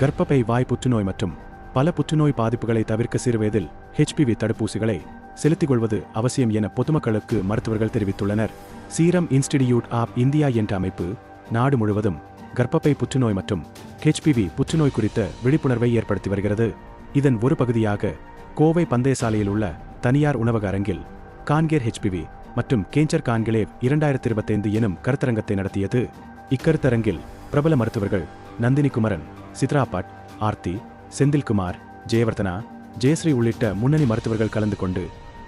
கர்ப்பப்பை வாய் புற்றுநோய் மற்றும் பல புற்றுநோய் பாதிப்புகளை தவிர்க்க சிறுவயதில் ஹெச்பிவி தடுப்பூசிகளை செலுத்திக் கொள்வது அவசியம் என பொதுமக்களுக்கு மருத்துவர்கள் தெரிவித்துள்ளனர். சீரம் இன்ஸ்டிடியூட் ஆப் இந்தியா என்ற அமைப்பு நாடு முழுவதும் கர்ப்பப்பை புற்றுநோய் மற்றும் ஹெச்பிவி புற்றுநோய் குறித்த விழிப்புணர்வை ஏற்படுத்தி வருகிறது. இதன் ஒரு பகுதியாக கோவை பந்தயசாலையில் உள்ள தனியார் உணவக அரங்கில் கான்கேர் ஹெச்பிவி மற்றும் கேஞ்சர் கான்கிலேவ் இரண்டாயிரத்தி இருபத்தைந்து எனும் கருத்தரங்கத்தை நடத்தியது. இக்கருத்தரங்கில் பிரபல மருத்துவர்கள் நந்தினி குமரன் சித்ரா பட் ஆர்த்தி செந்தில்குமார் ஜெயவர்தனா ஜெயஸ்ரீ உள்ளிட்ட முன்னணி மருத்துவர்கள் கலந்து கொண்டு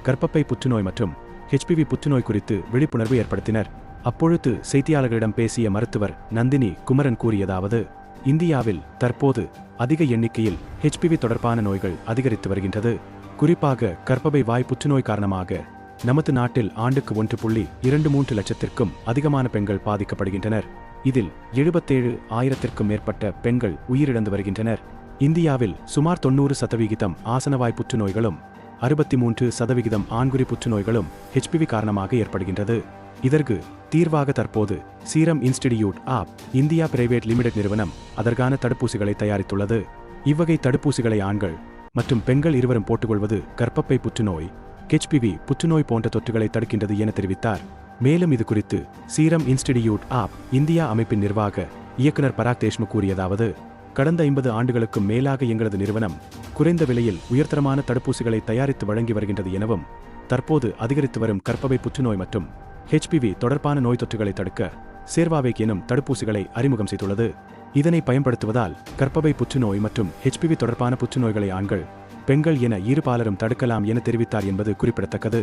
கர்ப்பப்பை புற்றுநோய் மற்றும் ஹெச்பிவி புற்றுநோய் குறித்து விழிப்புணர்வு ஏற்படுத்தினர். அப்பொழுது செய்தியாளர்களிடம் பேசிய மருத்துவர் நந்தினி குமரன் கூறியதாவது இந்தியாவில் தற்போது அதிக எண்ணிக்கையில் ஹெச்பிவி தொடர்பான நோய்கள் அதிகரித்து வருகின்றது. குறிப்பாக கர்ப்பப்பை வாய் புற்றுநோய் காரணமாக நமது நாட்டில் ஆண்டுக்கு ஒன்று புள்ளி இரண்டு மூன்று லட்சத்திற்கும் அதிகமான பெண்கள் பாதிக்கப்படுகின்றனர். இதில் எழுபத்தேழு ஆயிரத்திற்கும் மேற்பட்ட பெண்கள் உயிரிழந்து வருகின்றனர். இந்தியாவில் சுமார் தொண்ணூறு சதவிகிதம் ஆசனவாய் புற்றுநோய்களும் அறுபத்தி மூன்று சதவிகிதம் ஆண்குறி புற்றுநோய்களும் ஹெச்பிவி காரணமாக ஏற்படுகின்றது. இதற்கு தீர்வாக தற்போது Serum Institute of India Private Limited நிறுவனம் அதற்கான தடுப்பூசிகளை தயாரித்துள்ளது. இவ்வகை தடுப்பூசிகளை ஆண்கள் மற்றும் பெண்கள் இருவரும் போட்டுக்கொள்வது கர்ப்பப்பை புற்றுநோய் ஹெச்பிவி புற்றுநோய் போன்ற தொற்றுகளை தடுக்கின்றது என தெரிவித்தார். மேலும் இது குறித்து சீரம் இன்ஸ்டிடியூட் ஆப் இந்தியா அமைப்பின் நிர்வாக இயக்குனர் பராக் தேஷ்முக் கூறியதாவது கடந்த ஐம்பது ஆண்டுகளுக்கும் மேலாக எங்களது நிறுவனம் குறைந்த விலையில் உயர்தரமான தடுப்பூசிகளை தயாரித்து வழங்கி வருகின்றது எனவும் தற்போது அதிகரித்து வரும் கற்பவை புற்றுநோய் மற்றும் ஹெச்பிவி தொடர்பான நோய் தொற்றுகளை தடுக்க சேர்வாவேக் எனும் தடுப்பூசிகளை அறிமுகம் செய்துள்ளது. இதனை பயன்படுத்துவதால் கற்பவை புற்றுநோய் மற்றும் ஹெச்பிவி தொடர்பான புற்றுநோய்களை ஆண்கள் பெண்கள் என இரு பாலரும் தடுக்கலாம் என தெரிவித்தார் என்பது குறிப்பிடத்தக்கது.